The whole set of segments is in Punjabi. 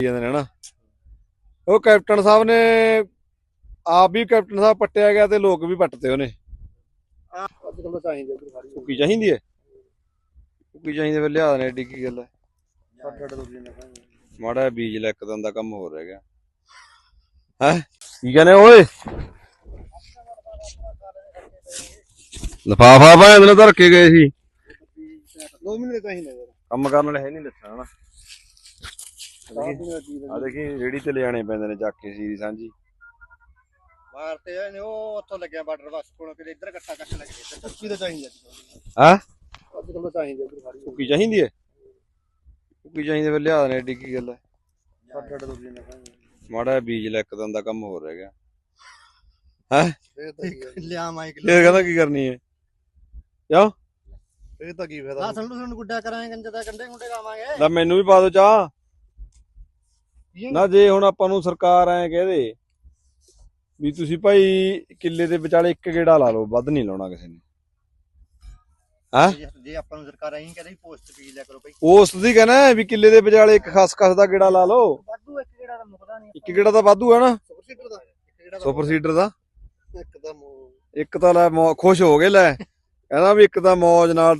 ਜਾਂਦੇ ਨੇ ਨਾ ਉਹ ਕੈਪਟਨ ਸਾਹਿਬ ਨੇ ਆਪ ਵੀ ਕੈਪਟਨ ਸਾਹਿਬ ਪੱਟਿਆ ਗਿਆ ਤੇ ਲੋਕ ਵੀ ਪੱਟਦੇ ਉਹਨੇ। ਕੁੱਕੀ ਚਾਹੀਦੀ ਹੈ ਕੁੱਕੀ ਚਾਹੀਦੀ ਲਿਆ ਦੇਣੇ ਏਡੀ ਕੀ ਗੱਲ ਹੈ ਨੇ ਮਾੜਾ ਬੀਜ ਲੈ ਇੱਕ ਦਿਨ ਦਾ ਕੰਮ ਹੋ ਰਹਿ ਗਿਆ। ਹੈ? ਕੀ ਕਹਿੰਦੇ ਓਏ? ਲਫਾਫਾ ਭਾਵੇਂ ਇਹਨੇ ਧਰ ਕੇ ਗਏ ਸੀ। ਦੋ ਮਹੀਨੇ ਚਾਹੀਦੇ ਯਾਰ। ਕੰਮ ਕਰਨ ਵਾਲੇ ਹੈ ਨਹੀਂ ਦੱਸਣਾ ਹਨਾ ਆ ਦੇਖੀ ਰੇੜੀ ਤੇ ਲਿਆਣੇ ਪੈਂਦੇ ਨੇ ਚੱਕ ਕੇ ਸੀਰੀ ਸਾਂਝੀ। ਮਾਰਤੇ ਆਏ ਨੇ ਉਹ ਉੱਥੋਂ ਲੱਗਿਆ ਬਾਰਡਰ ਬਸ ਕੋਲੋਂ ਕਿਤੇ ਇੱਧਰ ਇਕੱਠਾ ਕੱਟ ਲੱਗੇ ਇੱਧਰ ਕੱਚੀ ਤਾਂ ਚਾਹੀਦੀ ਹਾਂ? ਅੱਜ ਕੱਲ ਚਾਹੀਦੇ ਇੱਧਰ ਸਾਰੀ। ਕੁੱਕੀ ਚਾਹੀਦੀ ਹੈ ਕੁੱਕੀ ਚਾਹੀਦੀ ਫਿਰ ਲਿਆ ਦੇਣੇ ਏਡੀ ਕੀ ਗੱਲ। ਹੈ ਛੱਡ ਛੱਡ ਦੂਜੀ ਨੇ ਕਹਿੰਦੇ ਮਾੜਾ ਬੀਜ ਲੈ ਇੱਕ ਦਿਨ ਦਾ ਕੰਮ ਹੋ ਰਹਿ ਗਿਆ। ਹੈ? ਤਾਂ ਕੀ ਲਿਆ ਮਾਈਕ ਇਹ ਕਹਿੰਦਾ ਕੀ ਕਰਨੀ ਹੈ ਇਹ ਤਾਂ ਕੀ ਫਾਇਦਾ ਲਾਸਣ ਨੂੰ ਗੁੱਡਾ ਕਰਾਂਗੇ ਗੰਜੇ ਦਾ ਕੰਡੇ ਗੁੰਡੇ ਗਾਵਾਂਗੇ ਲੈ ਮੈਨੂੰ ਵੀ ਪਾ ਦਿਓ ਚਾਹ। ਨਾ ਜੇ ਹੁਣ ਆਪਾਂ ਨੂੰ ਸਰਕਾਰ ਐ ਕਹਦੇ ਵੀ ਤੁਸੀਂ ਭਾਈ ਕਿੱਲੇ ਦੇ ਵਿਚਾਲੇ ਇੱਕ ਗੇੜਾ ਲਾ ਲਓ ਵੱਧ ਨਹੀਂ ਲਾਉਣਾ ਕਿਸੇ ਨੇ। ਜੇ- ਜੇ ਆਪਾਂ ਨੂੰ ਸਰਕਾਰ ਐਂ ਕਹਿੰਦੇ ਪੋਸਟ ਪੀ ਲਿਆ ਕਰੋ ਭਾਈ। ਉਸ ਦੀ ਕਹਿੰਦਾ ਵੀ ਕਿੱਲੇ ਦੇ ਵਿਚਾਲੇ ਇੱਕ ਖਸ ਖਸ ਦਾ ਗੇੜਾ ਲਾ ਲਓ। ਵਾਧੂ ਇੱਕ ਕਿਹੜਾ ਤਾਂ ਮੁਕਦਾ ਨਹੀਂ ਇੱਕ ਗੇੜਾ ਤਾਂ ਵਾਧੂ ਹੈ ਨਾ। ਸੁਪਰ ਸੀਟਰ ਦਾ। ਇੱਕ ਸੁਪਰ ਸੀਡਰ ਦਾ। ਇੱਕਦਮ ਇੱਕ ਤਾਂ ਲੈ ਖੁਸ਼ ਹੋ ਗਏ ਲੈ। ਕਹਿੰਦਾ ਵੀ ਇੱਕ ਤਾਂ ਮੌਜ ਨਾਲ।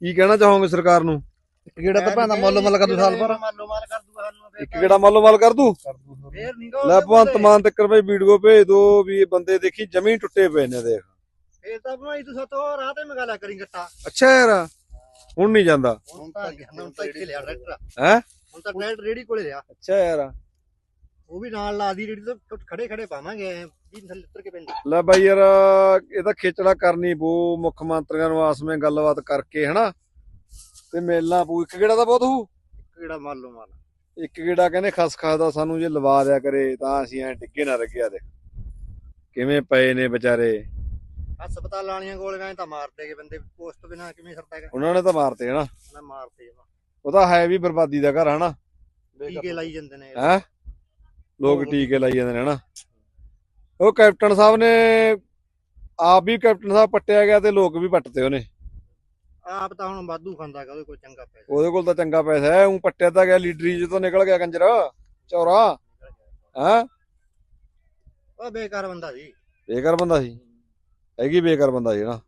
ਕੀ ਕਹਿਣਾ ਚਾਹੋਗੇ ਸਰਕਾਰ ਨੂੰ? ਇੱਕ ਜਿਹੜਾ ਤਾਂ ਭਾਂਦਾ ਮੁੱਲ ਮੁੱਲ ਕਰ ਦੂ ਸਾਲ ਭਰ। ਮੱਲੋ ਮਾਲ ਕਰ ਫੇਰ ਇੱਕ ਗੇੜਾ ਮੰਨ ਮਾਲ ਕਰ ਦੂ? ਫੇਰ ਨਹੀਂ ਲੈ ਭਗਵੰਤ ਮਾਨ ਤੱਕ ਭਾਈ ਵੀਡੀਓ ਭੇਜ ਦੋ ਵੀ ਇਹ ਬੰਦੇ ਦੇਖੀ ਜਮੀ ਟੁੱਟੇ ਪਏ ਨੇ ਦੇਖ। ਫੇਰ ਤਾਂ ਬਣਾਈ ਤੂੰ ਸਤੋ ਰਾਹ ਤੇ ਮਗਾਲਾ ਕਰੀ ਗੱਟਾ। ਅੱਛਾ ਯਾਰ ਹੁਣ ਨਹੀਂ ਜਾਂਦਾ। ਹੁਣ ਤਾਂ ਹੁਣ ਤਾਂ ਇੱਥੇ ਲਿਆ ਟਰੈਕਟਰ ਹੈ? ਹੁਣ ਤਾਂ ਟਰੈਕਟਰ ਰੇੜੀ ਕੋਲੇ ਲਿਆ। ਅੱਛਾ ਯਾਰ। ਉਹ ਵੀ ਨਾਲ ਲਾ ਦੀ ਰੇੜੀ ਤੋਂ ਖੜੇ ਖੜੇ ਪਾਵਾਂਗੇ ਵੀ ਥੱਲੇ ਉੱਤਰ ਕੇ ਪਿੰਡ ਲੈ ਬਾਈ ਯਾਰ ਇਹ ਤਾਂ ਖੇਚੜਾ ਕਰਨੀ ਪਊ ਮੁੱਖ ਮੰਤਰੀਆਂ ਨੂੰ ਆਸਵੇਂ ਗੱਲਬਾਤ ਕਰਕੇ ਹਨਾ? ਤੇ ਮੇਲਣਾ ਪਊ ਇੱਕ ਗੇੜਾ ਤਾਂ ਬਹੁਤ ਹੋਊ। ਕਿਹੜਾ ਮੱਲੋ ਮਾਲ। ਇੱਕ ਗੇੜਾ ਕਹਿੰਦੇ ਖਸ ਖਸ ਦਾ ਸਾਨੂੰ ਜੇ ਲਵਾ ਦਿਆ ਕਰੇ ਤਾਂ ਅਸੀਂ ਐ ਟਿੱਕੇ ਨਾ ਲੱਗਿਆ ਦੇ ਕਿਵੇਂ ਪਏ ਨੇ ਵਿਚਾਰੇ। ਹਸਪਤਾਲ ਵਾਲੀਆਂ ਗੋਲੀਆਂ ਤਾਂ ਮਾਰਦੇ ਗਏ ਬੰਦੇ ਪੋਸਟ ਬਿਨਾ ਕਿਵੇਂ ਸਰਦਾ ਹੈਗਾ? ਉਹਨਾਂ ਨੇ ਤਾਂ ਮਾਰਤੇ ਹਨਾ। ਉਹਨਾਂ ਮਾਰਦੇ ਆ। ਉਹ ਤਾਂ ਹੈ ਵੀ ਬਰਬਾਦੀ ਦਾ ਘਰ ਹਨਾ। ਟੀਕੇ ਲਾਈ ਜਾਂਦੇ ਨੇ। ਹੈ? ਲੋਕ ਟੀਕੇ ਲਾਈ ਜਾਂਦੇ ਨੇ ਹਨਾ। ਉਹ ਕੈਪਟਨ ਸਾਹਿਬ ਨੇ ਆਪ ਵੀ ਕੈਪਟਨ ਸਾਹਿਬ ਪੱਟਿਆ ਗਿਆ ਤੇ ਲੋਕ ਵੀ ਪੱਟਦੇ ਉਹਨੇ। ਆਪ ਤਾਂ ਹੁਣ ਵਾਧੂ ਖਾਂਦਾ ਗਾ ਉਹਦੇ ਕੋਲ ਚੰਗਾ ਪੈਸਾ ਉਹਦੇ ਕੋਲ ਤਾਂ ਚੰਗਾ ਪੈਸਾ ਹੈ ਉਹ ਪੱਟਿਆ ਤਾਂ ਗਿਆ ਲੀਡਰੀ ਤੋਂ ਨਿਕਲ ਗਿਆ ਕੰਜਰ ਚੌਰਾ। ਹੈ? ਉਹ ਬੇਕਾਰ ਬੰਦਾ ਸੀ। ਬੇਕਾਰ ਬੰਦਾ ਸੀ। ਹੈਗੀ ਬੇਕਾਰ ਬੰਦਾ ਸੀ ਨਾ।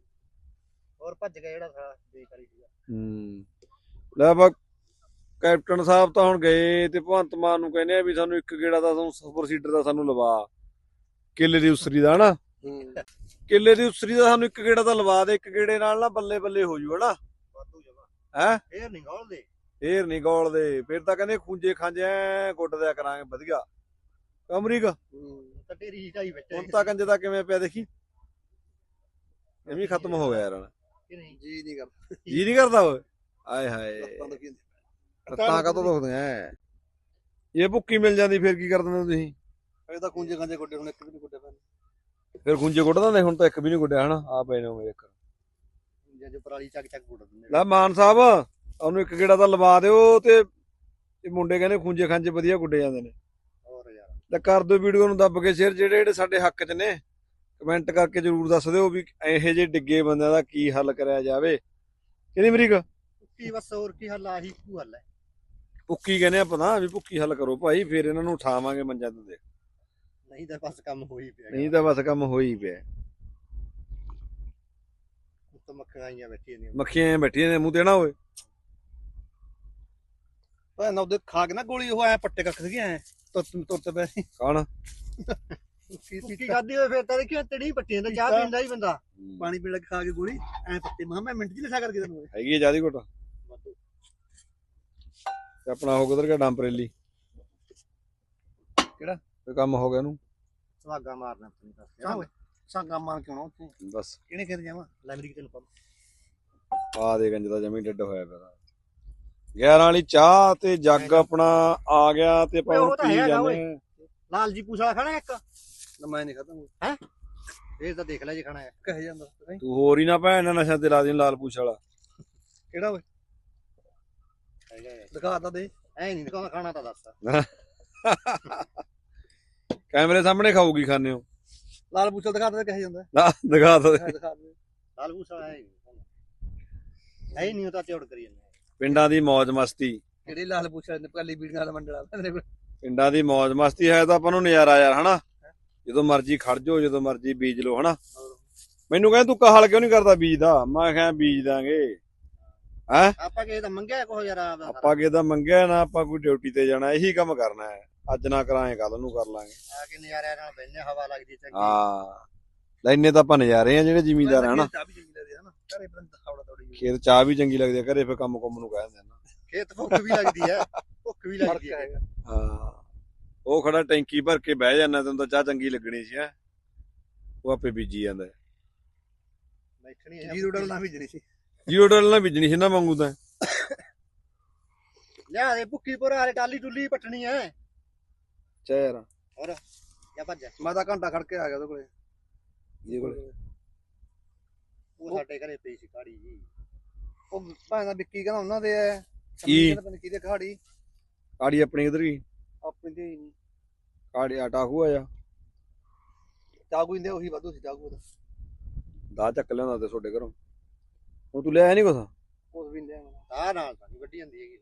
ਹੋਰ ਭੱਜ ਗਿਆ ਜਿਹੜਾ ਸਾਲਾ ਬੇਕਾਰ ਸੀਗਾ। ਹੂੰ। ਲੈ ਬਾ ਕੈਪਟਨ ਸਾਹਿਬ ਤਾਂ ਹੁਣ ਗਏ ਤੇ ਭਗਵੰਤ ਮਾਨ ਨੂੰ ਕਹਿੰਦੇ ਆ ਵੀ ਸਾਨੂੰ ਇੱਕ ਗੇੜਾ ਦਾ ਸਾਨੂੰ ਸੁਪਰ ਸੀਡਰ ਦਾ ਸਾਨੂੰ ਲਵਾ। ਕਿੱਲੇ ਦੀ ਉਸਰੀ ਦਾ ਹਨਾ? ਕਿੱਲੇ ਦੀ ਉਸਰੀ ਦਾ ਸਾਨੂੰ ਇੱਕ ਗੇੜਾ ਤਾਂ ਲਵਾ ਦੇ ਇੱਕ ਗੇੜੇ ਨਾਲ ਨਾ ਬੱਲੇ ਬੱਲੇ ਹੋ ਜੂ ਹਨਾ? ਵਾਧੂ ਜਮਾ। ਹੈਂ? ਫੇਰ ਨਹੀਂ ਗੋਲਦੇ ਫੇਰ ਨਹੀਂ ਗੋਲਦੇ ਫਿਰ ਤਾਂ ਕਹਿੰਦੇ ਖੂੰਜੇ ਖਾਂਜੇ ਐ ਗੁੱਟ ਦਿਆ ਕਰਾਂਗੇ ਵਧੀਆ। ਅਮਰੀਕ ਤਾਂ ਤੇਰੀ ਹੀ ਢਾਈ ਵਿੱਚ ਹੁਣ ਤਾਂ ਕੰਜੇ ਦਾ ਕਿਵੇਂ ਪਿਆ ਦੇਖੀ? ਇਹ ਵੀ ਖਤਮ ਹੋ ਗਿਆ ਯਾਰ ਕਿ ਨਹੀਂ? ਜੀ ਨਹੀਂ ਕਰਦਾ। ਜੀ ਨਹੀਂ ਕਰਦਾ ਓਏ ਆਏ ਹਾਏ। ਲੱਤਾਂ ਦੁਖੀ ਲੱਤਾਂ ਕਦੋਂ ਦੁਖਦੀਆਂ ਐ? ਇਹ ਭੁੱਕੀ ਮਿਲ ਜਾਂਦੀ ਫਿਰ ਕੀ ਕਰ ਦਿੰਦੇ ਤੁਸੀਂ? ਇਹ ਤਾਂ ਕੁੰਜੇ ਖਾਂਜੇ ਗੋਡੇ ਹੁਣ ਇੱਕ ਵੀ ਨਹੀਂ ਗੋਡੇ ਪੈਣ ਫਿਰ ਖੁੰਝੇ ਗੁੱਟ ਦਿੰਦੇ ਹੁਣ ਤਾਂ ਇੱਕ ਵੀ ਨਹੀਂ ਗੁੱਡਿਆ ਹਨਾ ਆ ਪਏ ਨੇ ਮੇਰੇ ਇੱਕ ਜੇ ਜੋ ਪਰਾਲੀ ਚੱਕ ਚੱਕ ਗੁੱਟ ਦਿੰਦੇ ਲੈ ਮਾਨ ਸਾਹਿਬ ਉਹਨੂੰ ਇੱਕ ਗੇੜਾ ਤਾਂ ਲਵਾ ਦਿਓ ਤੇ ਇਹ ਮੁੰਡੇ ਕਹਿੰਦੇ ਖੁੰਝੇ ਖਾਂਜੇ ਵਧੀਆ ਗੁੱਡੇ ਜਾਂਦੇ ਨੇ। ਹੋਰ ਯਾਰ। ਤਾਂ ਕਰ ਦਿਓ ਵੀਡੀਓ ਨੂੰ ਦੱਬ ਕੇ ਸ਼ੇਅਰ ਜਿਹੜੇ ਜਿਹੜੇ ਸਾਡੇ ਹੱਕ 'ਚ ਨੇ ਕਮੈਂਟ ਕਰਕੇ ਜਰੂਰ ਦੱਸ ਦਿਓ ਵੀ ਇਹੋ ਜਿਹੇ ਡਿੱਗੇ ਬੰਦਿਆਂ ਦਾ ਕੀ ਹੱਲ ਕਰਿਆ ਜਾਵੇ। ਕਿਹਦੀ ਅਮਰੀਕ ਕੀ ਬਸ ਹੋਰ ਕੀ ਹੱਲ ਆਹੀ ਕੂ ਹੱਲ ਹੈ। ਭੁੱਕੀ ਕਹਿੰਦੇ ਆਪਾਂ ਤਾਂ ਵੀ ਭੁੱਕੀ ਹੱਲ ਕਰੋ ਭਾਈ ਫਿਰ ਇਹਨਾਂ ਨੂੰ ਉਠਾਵਾਂਗੇ ਮੰਜਾ ਤੋਂ ਨਹੀਂ ਤਾਂ ਬਸ ਕੰਮ ਹੋ ਹੀ ਪਿਆ ਨਹੀਂ ਤਾਂ ਬਸ ਕੰਮ ਹੋ ਹੀ ਪਿਆ। ਤਾਂ ਮੱਖਾਂ ਆਈਆਂ ਬੈਠੀਆਂ ਨੇ। ਮੱਖੀਆਂ ਬੈਠੀਆਂ ਨੇ ਮੂੰਹ ਤੇ ਨਾ ਹੋਏ ਭਾਂ ਨਾ ਉਹਦੇ ਖਾ ਕੇ ਨਾ ਗੋਲੀ ਉਹ ਐ ਪੱਟੇ ਕੱਖ ਸੀਗੇ ਐ ਤੁਰ ਤੁਰ ਪੈ। ਕੌਣ? ਕੀ ਖਾਦੀ ਹੋਏ ਫਿਰ ਤਾਂ ਦੇਖਿਓ ਤੜੀ ਪੱਟੀਆਂ ਤਾਂ? ਚਾਹ ਪੀਂਦਾ ਹੀ ਬੰਦਾ। ਪਾਣੀ ਪੀਣ ਲੱਗ ਖਾ ਕੇ ਗੋਲੀ ਐ ਪੱਟੇ। ਮੈਂ ਮੈਂ ਮਿੰਟ ਚ ਨਸ਼ਾ ਕਰਕੇ ਤੈਨੂੰ ਹੈਗੀ ਹੈ ਜਿਆਦੀ ਘੁੱਟ। ਤੇ ਆਪਣਾ ਹੋ ਕਿਧਰ ਗਿਆ ਡੰਪਰੇਲੀ ਕਿਹੜਾ? ਕੋਈ ਕੰਮ ਹੋ ਗਿਆ ਇਹਨੂੰ ਸੁਹਾਗਾ ਮਾਰਨਾ ਚਾਹ ਓਏ ਸੰਗਾ ਮਾਰ ਕੇ ਆਉਣਾ ਉੱਥੇ। ਬਸ। ਕਿਹਨੇ ਖੇਤ ਜਾਵਾਂ? ਲੈ ਅਮਰੀਕ ਤੈਨੂੰ ਪੰਪ ਆ ਦੇ ਗੰਜ ਦਾ ਜਮੀ ਡੱਡ ਹੋਇਆ ਪਿਆ 11 ਵਾਲੀ ਚਾਹ ਤੇ ਜੱਗ ਆਪਣਾ ਆ ਗਿਆ ਤੇ ਆਪਾਂ ਹੁਣ ਤਾਂ ਪੀ ਜਾਂਦੇ ਓਏ। ਹਾਂ। ਲਾਲ ਜੀ ਪੂਛਾ ਖਾਣਾ ਇੱਕ। ਨਾ ਮੈਂ ਨਹੀਂ ਖਾਦਾ ਇਹ ਤਾਂ ਦੇਖ ਲੈ ਜੇ ਖਾਣਾ ਹੈ। ਕਹੇ ਜਾਂਦਾ। ਨਹੀਂ ਤੂੰ ਹੋਰ ਹੀ ਨਾ ਭੈਣ ਨਸ਼ਾ ਤੇ ਲਾ ਦੇ ਲਾਲ ਪੂਛ ਵਾਲਾ। ਕਿਹੜਾ ਓਏ? ਹੈ। ਦਿਖਾ ਤਾਂ ਦੇ। ਐ ਨਹੀਂ ਦਿਖਾਉਂਦਾ ਖਾਣਾ ਤਾਂ ਦੱਸ। ਕੈਮਰੇ ਸਾਹਮਣੇ ਖਾਊਗੀ ਖਾਣੇ ਹੋ। ਲਾਲ ਬੂਚਲ ਦਿਖਾ ਤਾਂ ਕਹੇ ਜਾਂਦਾ ਨਾ ਦਿਖਾ ਦੋ। ਹੈ ਦਿਖਾ ਦੇ ਲਾਲ ਪੂਛਾ ਹੈ ਨਹੀਂ। ਨਹੀਂ ਉਹ ਤਾਂ ਚੌੜ ਕਰੀ ਜਾਂਦੇ ਪਿੰਡਾਂ ਦੀ ਮौज ਮਸਤੀ। ਕਿਹੜੇ ਲਾਲ ਪੁੱਛ ਨੇ ਕੱਲੀ ਬੀੜੀਆਂ ਦਾ ਮੰਡਲਾ ਮੇਰੇ ਕੋਲ। ਪਿੰਡਾਂ ਦੀ ਮौज ਮਸਤੀ ਹੈ ਤਾਂ ਆਪਾਂ ਨੂੰ ਨਜ਼ਾਰਾ ਯਾਰ ਹਨਾ? ਜਦੋਂ ਮਰਜ਼ੀ ਖੜ ਜਾਓ ਜਦੋਂ ਮਰਜ਼ੀ ਬੀਜ ਲਓ ਹਨਾ? ਮੈਨੂੰ ਕਹਿੰਦਾ ਤੂੰ ਕਾਹਲ ਕਿਉਂ ਨਹੀਂ ਕਰਦਾ ਬੀਜ ਦਾ? ਮੈਂ ਕਿਹਾ ਬੀਜ ਦਾਂਗੇ। ਹੈ? ਆਪਾਂ ਕਿਸੇ ਦਾ ਮੰਗਿਆ ਕੋ ਯਾਰ। ਆਪਾਂ ਕਿਹਦਾ ਮੰਗਿਆ ਨਾ ਆਪਾਂ ਕੋਈ ਡਿਊਟੀ ਤੇ ਜਾਣਾ ਇਹੀ ਕੰਮ ਕਰਨਾ ਹੈ। ਅੱਜ ਨਾ ਕਰਾਂਗੇ ਕੱਲ ਨੂੰ ਕਰ ਲਾਂਗੇ। ਆ ਕੇ ਨਜ਼ਾਰਿਆਂ ਨਾਲ ਬੈਠਨੇ ਹਵਾ ਲੱਗਦੀ ਚੰਗੀ ਹਾਂ। ਲੈਨੇ ਤਾਂ ਆਪਾਂ ਨਜ਼ਾਰੇ ਆ ਜਿਹੜੇ ਜ਼ਿਮੀਂਦਾਰ ਆ ਹਨਾ ਚਾਹ ਵੀ ਚੰਗੀ ਲੱਗਦੀ ਹੈ ਨਾ। ਘਰੇ ਬੰਦ ਖਾਵੜਾ ਤੋੜੀ ਖੇਤ ਚਾਹ ਵੀ ਚੰਗੀ ਲੱਗਦੀ ਆ ਘਰੇ ਫੇ ਕੰਮ ਕੁੰਮ ਨੂੰ ਕਹਿੰਦੇ ਨਾ। ਖੇਤ ਭੁੱਖ ਵੀ ਲੱਗਦੀ ਹੈ ਭੁੱਖ ਵੀ ਲੱਗਦੀ ਹੈ ਹਾਂ। ਉਹ ਖੜਾ ਟੈਂਕੀ ਭਰ ਕੇ ਬਹਿ ਜਾਂਦਾ ਤੈਨੂੰ ਤਾਂ ਚਾਹ ਚੰਗੀ ਲੱਗਣੀ ਸੀ ਹੈ। ਉਹ ਆਪੇ ਬੀਜੀ ਜਾਂਦਾ। ਬੈਠਣੀ ਹੈ ਜੀ ਰੋਡਲ ਨਾ ਵੀ ਜਣੀ ਸੀ। ਜੀਓ ਡਲ ਨਾਲ ਬੀਜਣੀ ਸੀ ਨਾ ਮੰਗੂ ਤਾਂ। ਲਿਆ ਦੇ ਭੁੱਕੀ ਵਾਲੇ ਟਾਲੀ ਟੁੱਲੀ ਪੱਟਣੀ ਹੈ ਚਾਹ ਜਾਂ ਭੱਜ ਮੈਂ ਤਾਂ ਘੰਟਾ ਖੜ ਕੇ ਆ ਗਿਆ ਉਹਦੇ ਕੋਲੇ। ਜੀ ਕੋਲੇ। ਉਹ ਸਾਡੇ ਘਰੇ ਪਈ ਸੀ ਕਾੜੀ ਜੀ। ਉਹ ਭਾਂ ਦਾ ਵਿੱਕੀ ਕਹਿੰਦਾ ਉਹਨਾਂ ਦੇ ਹੈ ਕੀ? ਪਤਾ ਨੀ ਕਿਹਦੇ ਖਾੜੀ। ਕਾੜੀ ਆਪਣੀ ਇਧਰ ਹੀ। ਆਪਣੀ ਦੇ ਹੀ। ਨਹੀਂ ਕਾੜੀ ਆਟਾ ਖੂਆ ਚਾਗੂ ਇੰਦੇ ਉਹੀ ਵਾਧੂ ਸੀ ਚਾਗੂ ਦਾ ਦਾ ਚੱਕ ਲਿਆਉਂਦਾ ਤੇ ਤੁਹਾਡੇ ਘਰੋਂ। ਹੁਣ ਤੂੰ ਲਿਆਇਆ ਨਹੀਂ ਕੁਛ? ਉਸ ਵੀ ਲਿਆ ਆ ਨਾਲ ਤਾਂ ਨੀ ਵੱਢੀ ਜਾਂਦੀ ਹੈਗੀ।